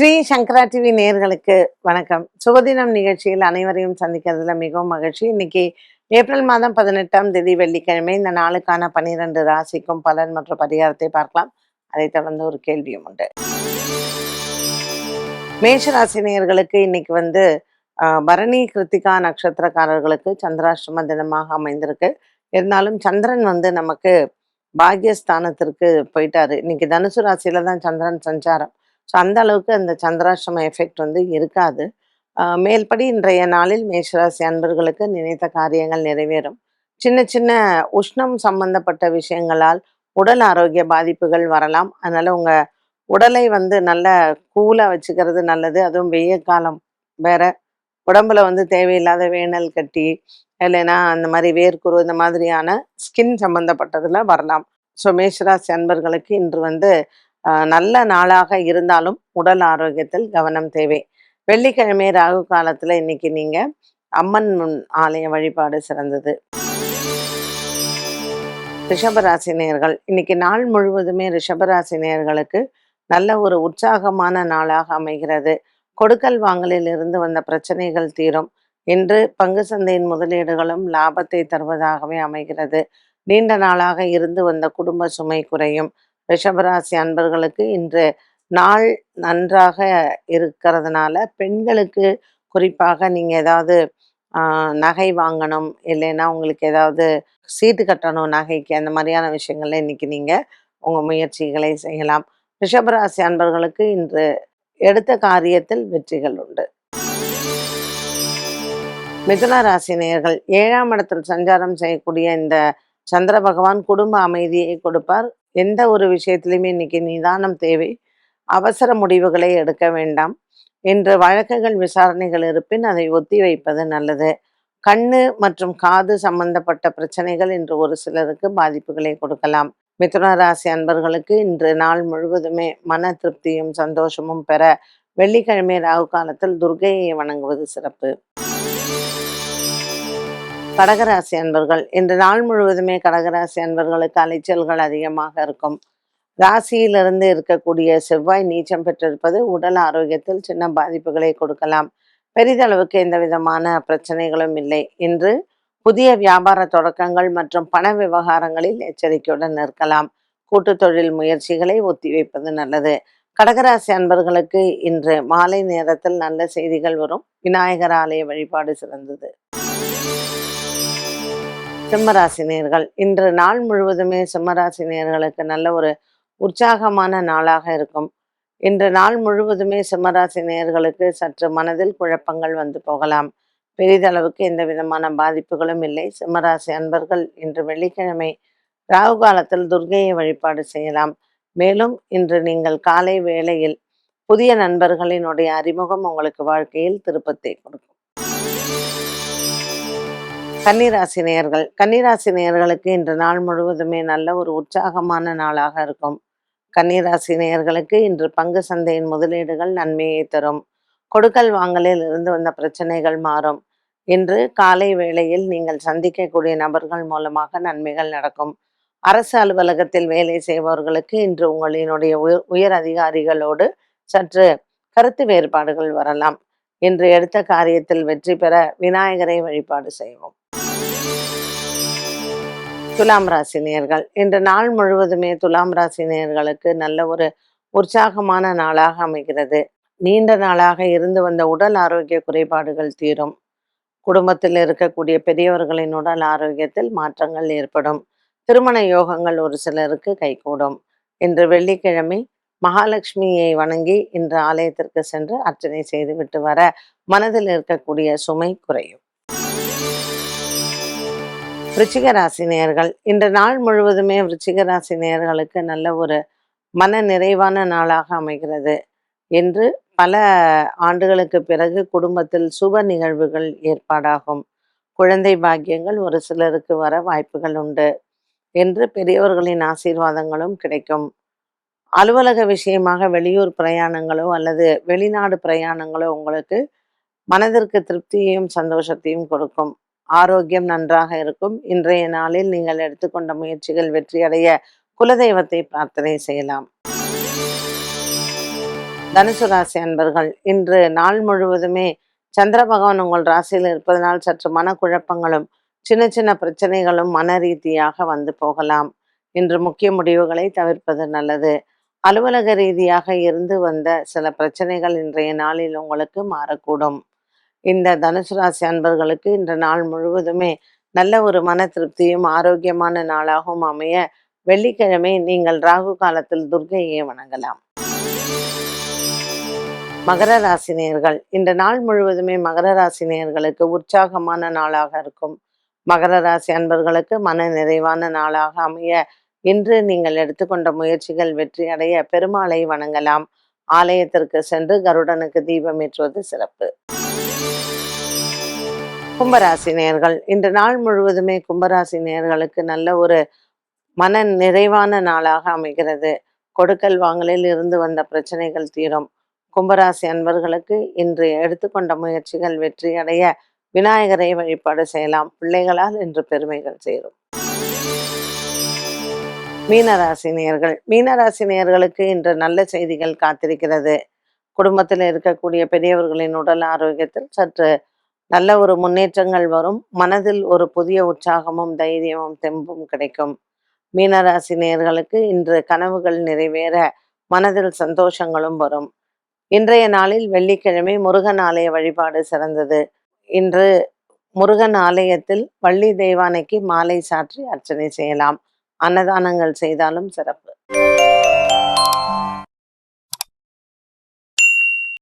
ஸ்ரீ சங்கரா TV நேர்களுக்கு வணக்கம். சுபதினம் நிகழ்ச்சியில் அனைவரையும் சந்திக்கிறதுல மிகவும் மகிழ்ச்சி. இன்னைக்கு ஏப்ரல் மாதம் பதினெட்டாம் தேதி வெள்ளிக்கிழமை. இந்த நாளுக்கான பனிரெண்டு ராசிக்கும் பலன் மற்றும் பரிகாரத்தை பார்க்கலாம். அதைத் தொடர்ந்து ஒரு கேள்வியும் உண்டு. மேஷ ராசி இன்னைக்கு வந்து பரணி கிருத்திகா நட்சத்திரக்காரர்களுக்கு சந்திராஷ்டம தினமாக அமைந்திருக்கு. இருந்தாலும் சந்திரன் வந்து நமக்கு பாக்யஸ்தானத்திற்கு போயிட்டாரு. இன்னைக்கு தனுசு ராசியில தான் சந்திரன் சஞ்சாரம். ஸோ அந்த அளவுக்கு அந்த சந்திராஷ்டம எஃபெக்ட் வந்து இருக்காது. ஆஹ் மேல்படி இன்றைய நாளில் மேஷராசி அன்பர்களுக்கு நினைத்த காரியங்கள் நிறைவேறும். சின்ன சின்ன உஷ்ணம் சம்பந்தப்பட்ட விஷயங்களால் உடல் ஆரோக்கிய பாதிப்புகள் வரலாம். அதனால உங்க உடலை வந்து நல்ல கூலாக வச்சுக்கிறது நல்லது. அதுவும் வெய்ய காலம் வேற. உடம்புல வந்து தேவையில்லாத வேனல் கட்டி இல்லைன்னா அந்த மாதிரி வேர்க்குரு இந்த மாதிரியான ஸ்கின் சம்பந்தப்பட்டதுல வரலாம். ஸோ மேஷராசி அன்பர்களுக்கு இன்று வந்து நல்ல நாளாக இருந்தாலும் உடல் ஆரோக்கியத்தில் கவனம் தேவை. வெள்ளிக்கிழமை ராகு காலத்துல இன்னைக்கு நீங்க அம்மன் முன் ஆலய வழிபாடு சிறந்தது. ரிஷபராசி நேர்கள் இன்னைக்கு நாள் முழுவதுமே ரிஷபராசி நேர்களுக்கு நல்ல ஒரு உற்சாகமான நாளாக அமைகிறது. கொடுக்கல் வாங்கலில் இருந்து வந்த பிரச்சனைகள் தீரும். இன்று பங்கு சந்தையின் முதலீடுகளும் லாபத்தை தருவதாகவே அமைகிறது. நீண்ட நாளாக இருந்து வந்த குடும்ப சுமை குறையும். ரிஷபராசி அன்பர்களுக்கு இன்று நாள் நன்றாக இருக்கிறதுனால பெண்களுக்கு குறிப்பாக நீங்கள் ஏதாவது நகை வாங்கணும் இல்லைன்னா உங்களுக்கு ஏதாவது சீட்டு கட்டணும் நகைக்கு அந்த மாதிரியான விஷயங்கள்ல இன்னைக்கு நீங்கள் உங்கள் முயற்சிகளை செய்யலாம். ரிஷபராசி அன்பர்களுக்கு இன்று எடுத்த காரியத்தில் வெற்றிகள் உண்டு. மிதுன ராசி நேயர்கள் ஏழாம் இடத்தில் சஞ்சாரம் செய்யக்கூடிய இந்த சந்திர பகவான் குடும்ப அமைதியை கொடுப்பார். எந்த ஒரு விஷயத்திலுமே இன்னைக்கு நிதானம் தேவை அவசர முடிவுகளை எடுக்க வேண்டாம் என்ற வழக்குகள் விசாரணைகள் இருப்பின் அதை ஒத்தி வைப்பது நல்லது. கண்ணு மற்றும் காது சம்பந்தப்பட்ட பிரச்சனைகள் இன்று ஒரு சிலருக்கு பாதிப்புகளை கொடுக்கலாம். மிதுன ராசி அன்பர்களுக்கு இன்று நாள் முழுவதுமே மன திருப்தியும் சந்தோஷமும் பெற வெள்ளிக்கிழமை ராகு காலத்தில் துர்கையை வணங்குவது சிறப்பு. கடகராசி அன்பர்கள் இன்று நாள் முழுவதுமே கடகராசி அன்பர்களுக்கு அலைச்சல்கள் அதிகமாக இருக்கும். ராசியிலிருந்து இருக்கக்கூடிய செவ்வாய் நீச்சம் பெற்றிருப்பது உடல் ஆரோக்கியத்தில் சின்ன பாதிப்புகளை கொடுக்கலாம். பெரிதளவுக்கு எந்த விதமான பிரச்சனைகளும் இல்லை. இன்று புதிய வியாபார தொடக்கங்கள் மற்றும் பண விவகாரங்களில் எச்சரிக்கையுடன் இருக்கலாம் கூட்டு தொழில் முயற்சிகளை ஒத்திவைப்பது நல்லது. கடகராசி அன்பர்களுக்கு இன்று மாலை நேரத்தில் நல்ல செய்திகள் வரும். விநாயகர் ஆலய வழிபாடு சிறந்தது. சிம்மராசி நேர்கள். இன்று நாள் முழுவதுமே சிம்மராசினியர்களுக்கு நல்ல ஒரு உற்சாகமான நாளாக இருக்கும். இன்று நாள் முழுவதுமே சிம்மராசினியர்களுக்கு சற்று மனதில் குழப்பங்கள் வந்து போகலாம். பெரிதளவுக்கு எந்த விதமான பாதிப்புகளும் இல்லை. சிம்மராசி அன்பர்கள் இன்று வெள்ளிக்கிழமை ராகு காலத்தில் துர்கையை வழிபாடு செய்யலாம். மேலும் இன்று நீங்கள் காலை வேளையில் புதிய நண்பர்களினுடைய அறிமுகம் உங்களுக்கு வாழ்க்கையில் திருப்பத்தை கொடுக்கும். கன்னிராசி நேயர்கள் கன்னிராசி நேயர்களுக்கு இன்று நாள் முழுவதுமே நல்ல ஒரு உற்சாகமான நாளாக இருக்கும். கன்னிராசி நேயர்களுக்கு இன்று பங்கு சந்தையின் முதலீடுகள் நன்மையை தரும். கொடுக்கல் வாங்கலில் இருந்து வந்த பிரச்சனைகள் மாறும். இன்று காலை வேளையில் நீங்கள் சந்திக்கக்கூடிய நபர்கள் மூலமாக நன்மைகள் நடக்கும். அரசு அலுவலகத்தில் வேலை செய்பவர்களுக்கு இன்று உங்களினுடைய உயர் உயர் அதிகாரிகளோடு சற்று கருத்து வேறுபாடுகள் வரலாம். இன்று எடுத்த காரியத்தில் வெற்றி பெற விநாயகரை வழிபாடு செய்வோம். துலாம் ராசி நேர்கள் இன்று நாள் முழுவதுமே துலாம் ராசி நேர்களுக்கு நல்ல ஒரு உற்சாகமான நாளாக அமைகிறது. நீண்ட நாளாக இருந்து வந்த உடல் ஆரோக்கிய குறைபாடுகள் தீரும். குடும்பத்தில் இருக்கக்கூடிய பெரியவர்களின் உடல் ஆரோக்கியத்தில் மாற்றங்கள் ஏற்படும். திருமண யோகங்கள் ஒரு சிலருக்கு கைகூடும். இன்று வெள்ளிக்கிழமை மகாலட்சுமியை வணங்கி இன்று ஆலயத்திற்கு சென்று அர்ச்சனை செய்துவிட்டு வர மனதில் இருக்கக்கூடிய சுமை குறையும். விருச்சிக ராசி நேயர்கள் இன்று நாள் முழுவதுமே விருச்சிக ராசி நேயர்களுக்கு நல்ல ஒரு மன நிறைவான நாளாக அமைகிறது. என்று பல ஆண்டுகளுக்கு பிறகு குடும்பத்தில் சுப நிகழ்வுகள் ஏற்பாடாகும். குழந்தை பாக்கியங்கள் ஒரு சிலருக்கு வர வாய்ப்புகள் உண்டு. என்று பெரியவர்களின் ஆசீர்வாதங்களும் கிடைக்கும். அலுவலக விஷயமாக வெளியூர் பிரயாணங்களோ அல்லது வெளிநாடு பிரயாணங்களோ உங்களுக்கு மனதிற்கு திருப்தியையும் சந்தோஷத்தையும் கொடுக்கும். ஆரோக்கியம் நன்றாக இருக்கும். இன்றைய நாளில் நீங்கள் எடுத்துக்கொண்ட முயற்சிகள் வெற்றியடைய குலதெய்வத்தை பிரார்த்தனை செய்யலாம். தனுசு ராசி அன்பர்கள் இன்று நாள் முழுவதுமே சந்திர பகவான் உங்கள் ராசியில் இருப்பதனால் சற்று மனக்குழப்பங்களும் சின்ன சின்ன பிரச்சனைகளும் மன ரீதியாக வந்து போகலாம். இன்று முக்கிய முடிவுகளை தவிர்ப்பது நல்லது. அலுவலக ரீதியாக இருந்து வந்த சில பிரச்சனைகள் இன்றைய நாளில் உங்களுக்கு மாறக்கூடும். இந்த தனுசு ராசி அன்பர்களுக்கு இன்ற நாள் முழுவதுமே நல்ல ஒரு மன திருப்தியும் ஆரோக்கியமான நாளாகவும் அமைய வெள்ளிக்கிழமை நீங்கள் ராகு காலத்தில் துர்கையை வணங்கலாம். மகர ராசி இந்த நாள் முழுவதுமே மகர ராசி உற்சாகமான நாளாக இருக்கும். மகர ராசி அன்பர்களுக்கு மன நிறைவான நாளாக அமைய இன்று நீங்கள் எடுத்துக்கொண்ட முயற்சிகள் வெற்றி அடைய பெருமாளை வணங்கலாம். ஆலயத்திற்கு சென்று கருடனுக்கு தீபம் ஏற்றுவது சிறப்பு. கும்பராசி நேர்கள். இன்று நாள் முழுவதுமே கும்பராசி நேர்களுக்கு நல்ல ஒரு மன நிறைவான நாளாக அமைகிறது. கொடுக்கல் வாங்கலில் இருந்து வந்த பிரச்சனைகள் தீரும். கும்பராசி அன்பர்களுக்கு இன்று எடுத்துக்கொண்ட முயற்சிகள் வெற்றி அடைய விநாயகரை வழிபாடு செய்யலாம். பிள்ளைகளால் இன்று பெருமைகள் சேரும். மீனராசி நேயர்கள் மீனராசி நேயர்களுக்கு இன்று நல்ல செய்திகள் காத்திருக்கிறது. குடும்பத்தில் இருக்கக்கூடிய பெரியவர்களின் உடல் ஆரோக்கியத்தில் சற்று நல்ல ஒரு முன்னேற்றங்கள் வரும். மனதில் ஒரு புதிய உற்சாகமும் தைரியமும் தெம்பும் கிடைக்கும். மீனராசி நேர்களுக்கு இன்று கனவுகள் நிறைவேற மனதில் சந்தோஷங்களும் வரும். இன்றைய நாளில் வெள்ளிக்கிழமை முருகன் ஆலய வழிபாடு சிறந்தது. இன்று முருகன் ஆலயத்தில் வள்ளி தெய்வானைக்கு மாலை சாற்றி அர்ச்சனை செய்யலாம். அன்னதானங்கள் செய்தாலும் சிறப்பு.